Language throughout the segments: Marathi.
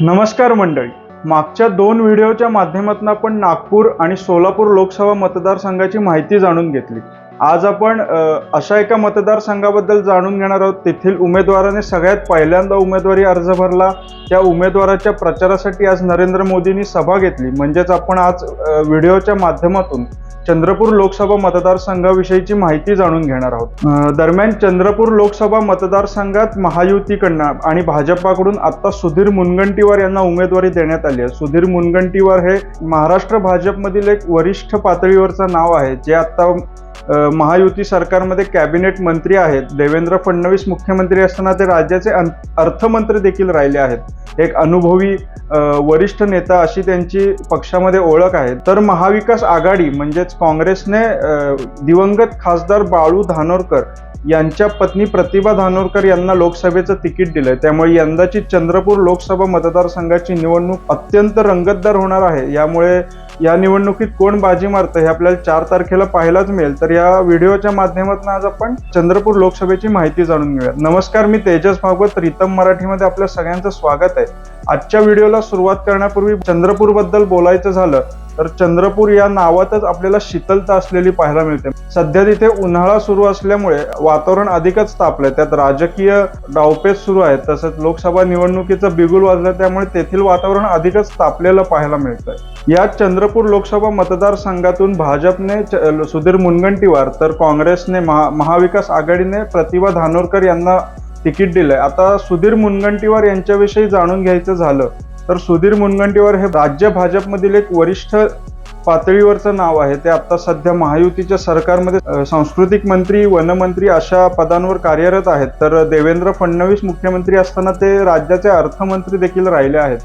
नमस्कार मंडळी. मागच्या दोन व्हिडिओच्या माध्यमातून आपण नागपूर आणि सोलापूर लोकसभा मतदारसंघाची माहिती जाणून घेतली. आज आपण अशा एका मतदारसंघाबद्दल जाणून घेणार आहोत. तेथील उमेदवाराने सगळ्यात पहिल्यांदा उमेदवारी अर्ज भरला. त्या उमेदवाराच्या प्रचारासाठी आज नरेंद्र मोदींनी सभा घेतली. म्हणजेच आपण आज व्हिडिओच्या माध्यमातून चंद्रपूर लोकसभा मतदारसंघाविषयीची माहिती जाणून घेणार आहोत. दरम्यान चंद्रपूर लोकसभा मतदारसंघात महायुतीकडनं आणि भाजपाकडून आता सुधीर मुनगंटीवार यांना उमेदवारी देण्यात आली आहे. सुधीर मुनगंटीवार हे महाराष्ट्र भाजपमधील एक वरिष्ठ पातळीवरचं नाव आहे जे आता महायुती सरकारमध्ये कॅबिनेट मंत्री आहेत. देवेंद्र फडणवीस मुख्यमंत्री असताना ते राज्याचे अं अर्थमंत्री देखील राहिले आहेत. एक अनुभवी वरिष्ठ नेता अशी त्यांची पक्षामध्ये ओळख आहे. तर महाविकास आघाडी म्हणजेच काँग्रेसने दिवंगत खासदार बाळू धानोरकर यांच्या पत्नी प्रतिभा धानोरकर यांना लोकसभेचं तिकीट दिलंय. त्यामुळे यंदाची चंद्रपूर लोकसभा मतदारसंघाची निवडणूक अत्यंत रंगतदार होणार आहे. यामुळे या निवडणुकीत कोण बाजी मारतं हे आपल्याला चार तारखेला पाहायलाच मिळेल. तर या व्हिडिओच्या माध्यमातून आज आपण चंद्रपूर लोकसभेची माहिती जाणून घेऊया नमस्कार मी तेजस भागवत रितम मराठीमध्ये आपल्या सगळ्यांचं स्वागत आहे. आजच्या व्हिडिओला सुरुवात करण्यापूर्वी चंद्रपूरबद्दल बोलायचं झालं तर चंद्रपूर या नावातच आपल्याला शीतलता असलेली पाहायला मिळते. सध्या तिथे उन्हाळा सुरू असल्यामुळे वातावरण अधिकच तापलंय. त्यात राजकीय डावपेच सुरू आहेत. तसंच लोकसभा निवडणुकीचं बिगुल वाजलं त्यामुळे तेथील वातावरण अधिकच तापलेलं पाहायला मिळतंय. या चंद्रपूर लोकसभा मतदारसंघातून भाजपने च- सुधीर मुनगंटीवार तर काँग्रेसने महा महाविकास आघाडीने प्रतिभा धानोरकर यांना तिकीट दिलंय. आता सुधीर मुनगंटीवार यांच्याविषयी जाणून घ्यायचं झालं तर सुधीर मुनगंटीवार हे राज्य भाजपमधील एक वरिष्ठ पातळीवरचं नाव आहे. ते आता सध्या महायुतीच्या सरकारमध्ये सांस्कृतिक मंत्री वनमंत्री अशा पदांवर कार्यरत आहेत. तर देवेंद्र फडणवीस मुख्यमंत्री असताना ते राज्याचे अर्थमंत्री देखील राहिले आहेत.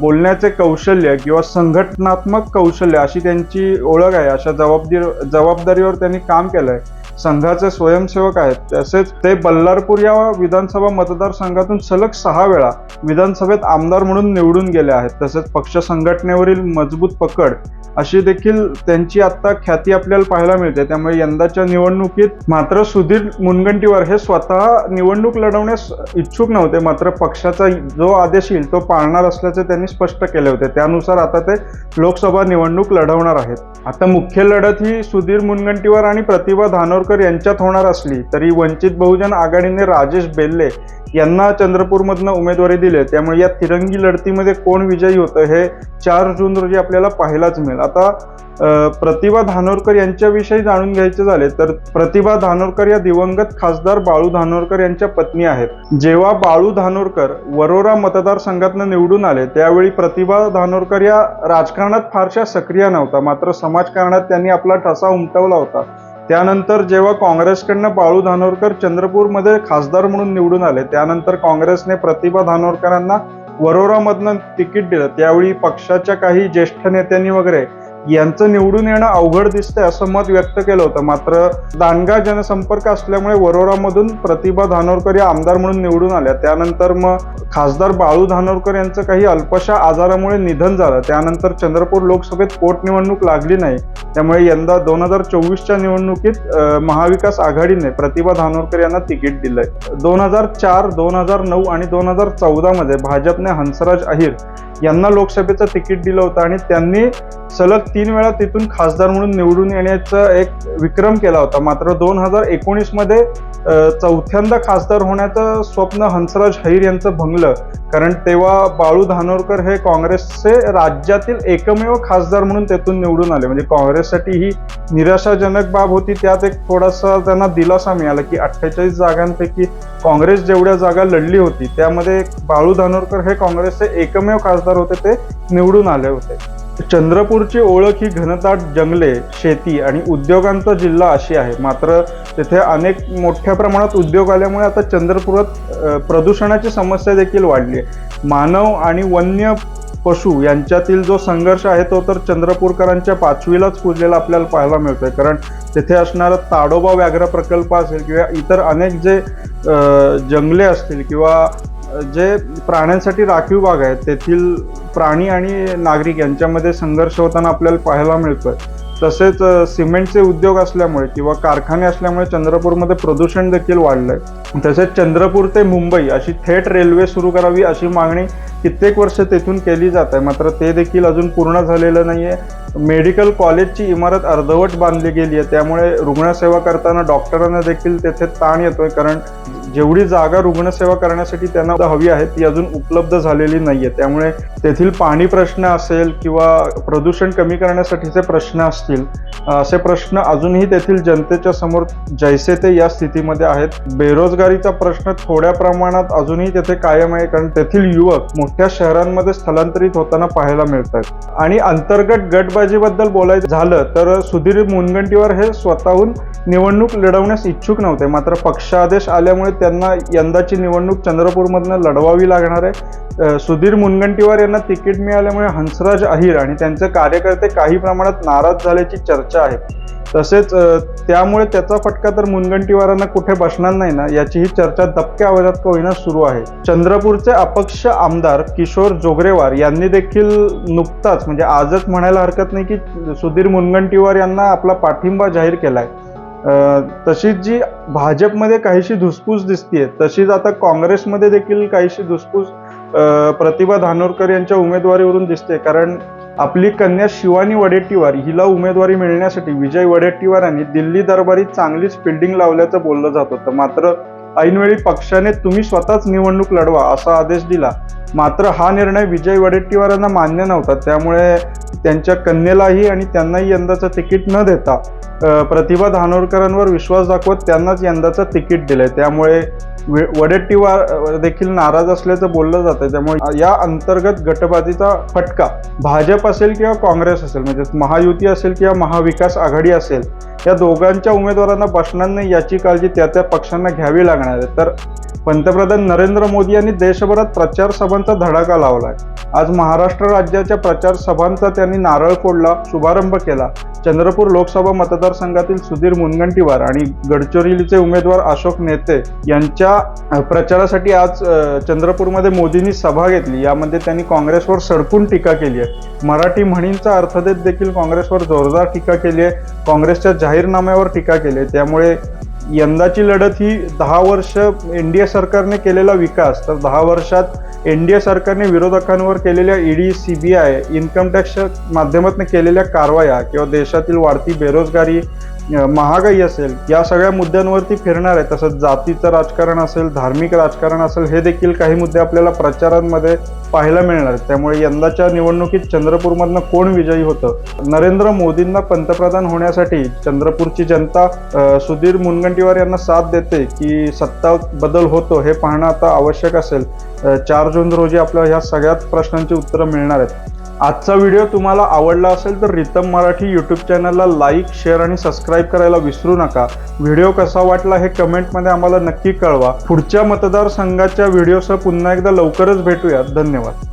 बोलण्याचे कौशल्य किंवा संघटनात्मक कौशल्य अशी त्यांची ओळख आहे अशा जबाबदारी जबाबदारीवर त्यांनी काम केलंय. संघाचे स्वयंसेवक आहेत. तसेच ते बल्लारपूर या विधानसभा मतदारसंघातून सलग सहा वेळा विधानसभेत आमदार म्हणून निवडून गेले आहेत. तसेच पक्ष संघटनेवरील मजबूत पकड अशी देखील त्यांची आता ख्याती आपल्याला पाहायला मिळते. त्यामुळे यंदाच्या निवडणुकीत मात्र सुधीर मुनगंटीवार हे स्वतः निवडणूक लढवण्यास इच्छुक नव्हते. मात्र पक्षाचा जो आदेश येईल तो पाळणार असल्याचे त्यांनी स्पष्ट केले होते. त्यानुसार आता ते लोकसभा निवडणूक लढवणार आहेत. आता मुख्य लढत ही सुधीर मुनगंटीवार आणि प्रतिभा धानोरकर यांच्यात होणार असली तरी वंचित बहुजन आघाडीने राजेश बेल्ले यांना चंद्रपूरमधनं उमेदवारी दिली. त्यामुळे या तिरंगी लढतीमध्ये कोण विजयी होतं हे चार जून रोजी आपल्याला पाहायलाच मिळेल. आता प्रतिभा धानोरकर यांच्याविषयी जाणून घ्यायचे झाले तर प्रतिभा धानोरकर या दिवंगत खासदार बाळू धानोरकर यांच्या पत्नी आहेत. जेव्हा बाळू धानोरकर वरोरा मतदारसंघातनं निवडून आले त्यावेळी प्रतिभा धानोरकर या राजकारणात फारशा सक्रिय नव्हता. मात्र समाजकारणात त्यांनी आपला ठसा उमटवला होता. त्यानंतर जेव्हा काँग्रेसकडनं बाळू धानोरकर चंद्रपूरमध्ये खासदार म्हणून निवडून आले त्यानंतर काँग्रेसने प्रतिभा धानोरकरांना वरोरामधनं तिकीट दिलं. त्यावेळी पक्षाच्या काही ज्येष्ठ नेत्यांनी वगैरे यांचं निवडून येणं अवघड दिसतंय असं मत व्यक्त केलं होतं. मात्र दानगा जनसंपर्क असल्यामुळे वरोरामधून प्रतिभा धानोरकर या आमदार म्हणून निवडून आल्या. त्यानंतर मग खासदार बाळू धानोरकर यांचं काही अल्पशा आजारामुळे निधन झालं. त्यानंतर चंद्रपूर लोकसभेत पोटनिवडणूक लागली नाही. त्यामुळे यंदा दोन हजार चोवीसच्या निवडणुकीत महाविकास आघाडीने प्रतिभा धानोरकर यांना तिकीट दिलंय. दोन हजार चार दोन हजार नऊ आणि दोन हजार चौदामध्ये भाजपने हंसराज अहिर यांना लोकसभेचं तिकीट दिलं होतं आणि त्यांनी सलग तीन वेळा तिथून खासदार म्हणून निवडून येण्याचा एक विक्रम केला होता. मात्र दोन हजार एकोणीसमध्ये चौथ्यांदा खासदार होण्याचं स्वप्न हंसराज हैर यांचं भंगलं. कारण तेव्हा बाळू धानोरकर हे काँग्रेसचे राज्यातील एकमेव खासदार म्हणून तेथून निवडून आले. म्हणजे काँग्रेससाठी ही निराशाजनक बाब होती. त्यात एक थोडासा त्यांना दिलासा मिळाला की अठ्ठेचाळीस जागांपैकी काँग्रेस जेवढ्या जागा लढली होती त्यामध्ये बाळू धानोरकर हे काँग्रेसचे एकमेव खासदार होते ते निवडून आले होते. चंद्रपूरची ओळख ही घनदाट जंगले शेती आणि उद्योगांचा जिल्हा अशी आहे. मात्र तिथे अनेक मोठ्या प्रमाणात उद्योग आल्यामुळे आता चंद्रपुरात प्रदूषणाची समस्या देखील वाढली आहे. मानव आणि वन्य पशु यांच्यातील जो संघर्ष आहे तो तर चंद्रपूरकरांच्या पाचवीलाच पुजलेला आपल्याला पाहायला मिळतोय. कारण तिथे असणारा ताडोबा व्याघ्र प्रकल्प असेल किंवा इतर अनेक जे जंगले असतील किंवा जे प्राण्यांसाठी राखीव भाग आहे तेथील प्राणी आणि नागरिक यांच्यामध्ये संघर्ष होताना आपल्याला पाहायला मिळतोय. तसेच सिमेंटचे उद्योग असल्यामुळे किंवा कारखाने असल्यामुळे चंद्रपूरमध्ये प्रदूषण देखील वाढलं आहे तसेच चंद्रपूर ते मुंबई अशी थेट रेल्वे सुरू करावी अशी मागणी कित्येक वर्ष तेथून केली जात आहे. मात्र ते देखील अजून पूर्ण झालेलं नाही आहे मेडिकल कॉलेजची इमारत अर्धवट बांधली गेली आहे. त्यामुळे रुग्णसेवा करताना डॉक्टरांना देखील तेथे ताण येतोय. कारण जेवढी जागा रुग्णसेवा करण्यासाठी त्यांना हवी आहे ती अजून उपलब्ध झालेली नाही आहे त्यामुळे तेथील पाणी प्रश्न असेल किंवा प्रदूषण कमी करण्यासाठीचे प्रश्न असतील असे प्रश्न अजूनही तेथील जनतेच्या समोर जैसे ते या स्थितीमध्ये आहेत. बेरोजगारीचा प्रश्न थोड्या प्रमाणात अजूनही तेथे कायम आहे. कारण तेथील युवक मोठ्या शहरांमध्ये स्थलांतरित होताना पाहायला मिळतात. आणि अंतर्गत गटबाजीबद्दल बोलायचं झालं तर सुधीर मुनगंटीवार हे स्वतःहून निवडणूक लढवण्यास इच्छुक नव्हते. मात्र पक्षादेश आल्यामुळे त्यांना यंदाची निवडणूक चंद्रपूरमधनं लढवावी लागणार आहे. सुधीर मुनगंटीवार यांना तिकीट मिळाल्यामुळे हंसराज अहिर आणि त्यांचे कार्यकर्ते काही प्रमाणात नाराज झाल्याची चर्चा आहे. तसेच त्यामुळे त्याचा फटका तर मुनगंटीवारांना कुठे बसणार नाही ना याची ही चर्चा दबक्या आवाजात का होईना सुरू आहे. चंद्रपूरचे अपक्ष आमदार किशोर जोगरेवार यांनी देखील नुकताच म्हणजे आजच म्हणायला हरकत नाही की सुधीर मुनगंटीवार यांना आपला पाठिंबा जाहीर केलाय. आहे तशीच जी भाजपमध्ये काहीशी धुसफूस दिसतीये तशीच आता काँग्रेसमध्ये देखील काहीशी धुसफूस प्रतिभा धानोरकर यांच्या उमेदवारीवरून दिसते. कारण आपली कन्या शिवानी वडेट्टीवार हिला उमेदवारी मिळण्यासाठी विजय वडेट्टीवार यांनी दिल्ली दरबारी चांगलीच फिल्डिंग लावल्याचं बोललं जात होतं. मात्र ऐनवेळी पक्षाने तुम्ही स्वतःच निवडणूक लढवा असा आदेश दिला. मात्र हा निर्णय विजय वडेट्टीवारांना मान्य नव्हता. त्यामुळे त्यांच्या कन्येलाही आणि त्यांनाही यंदाचं तिकीट न देता प्रतिभा धानोरकरांवर विश्वास दाखवत त्यांनाच यंदाचं तिकीट दिलंय. त्यामुळे वडेट्टीवार देखील नाराज असल्याचं बोललं जातं त्यामुळे या अंतर्गत गटबाजीचा फटका भाजप असेल किंवा काँग्रेस असेल म्हणजे महायुती असेल किंवा महाविकास आघाडी असेल या दोघांच्या उमेदवारांना बसणार नाही याची काळजी त्या त्या पक्षांना घ्यावी लागणार आहे. तर पंतप्रधान नरेंद्र मोदी यांनी देशभरात प्रचार सभांचा धडाका आहे आज महाराष्ट्र राज्याच्या प्रचार सभांचा त्यांनी नारळ फोडला शुभारंभ केला. चंद्रपूर लोकसभा मतदारसंघातील सुधीर मुनगंटीवार आणि गडचिरोलीचे उमेदवार अशोक नेते यांच्या या प्रचारासाठी आज चंद्रपूरमध्ये मोदींनी सभा घेतली. यामध्ये त्यांनी काँग्रेसवर सडकून टीका केली आहे. मराठी म्हणींचा अर्थ देत देखील काँग्रेसवर जोरदार टीका केली आहे. काँग्रेसच्या जाहीरनाम्यावर टीका केली आहे. त्यामुळे यंदाची लढत ही दहा वर्ष एन डी ए सरकारने केलेला विकास. तर दहा वर्षात एन डी ए सरकारने विरोधकांवर केलेल्या ED C B I income टॅक्सच्या माध्यमातून केलेल्या कारवाया किंवा देशातील वाढती बेरोजगारी महागाई असेल या सगळ्या मुद्द्यांवरती फिरणार आहे. तसंच जातीचं राजकारण असेल धार्मिक राजकारण असेल हे देखील काही मुद्दे आपल्याला प्रचारांमध्ये पाहायला मिळणार आहेत. त्यामुळे यंदाच्या निवडणुकीत चंद्रपूरमधनं कोण विजयी होतं? नरेंद्र मोदींना पंतप्रधान होण्यासाठी चंद्रपूरची जनता सुधीर मुनगंटीवार यांना साथ देते की सत्ता बदल होतो हे पाहणं आता आवश्यक असेल. चार जून रोजी आपल्या ह्या सगळ्यात प्रश्नांची उत्तरं मिळणार आहेत. आजचा व्हिडिओ तुम्हाला आवडला असेल तर रितम मराठी यूट्यूब चॅनलला लाईक शेअर आणि सबस्क्राईब करायला विसरू नका. व्हिडिओ कसा वाटला हे कमेंटमध्ये आम्हाला नक्की कळवा. पुढच्या मतदारसंघाच्या व्हिडिओसह पुन्हा एकदा लवकरच भेटूया धन्यवाद.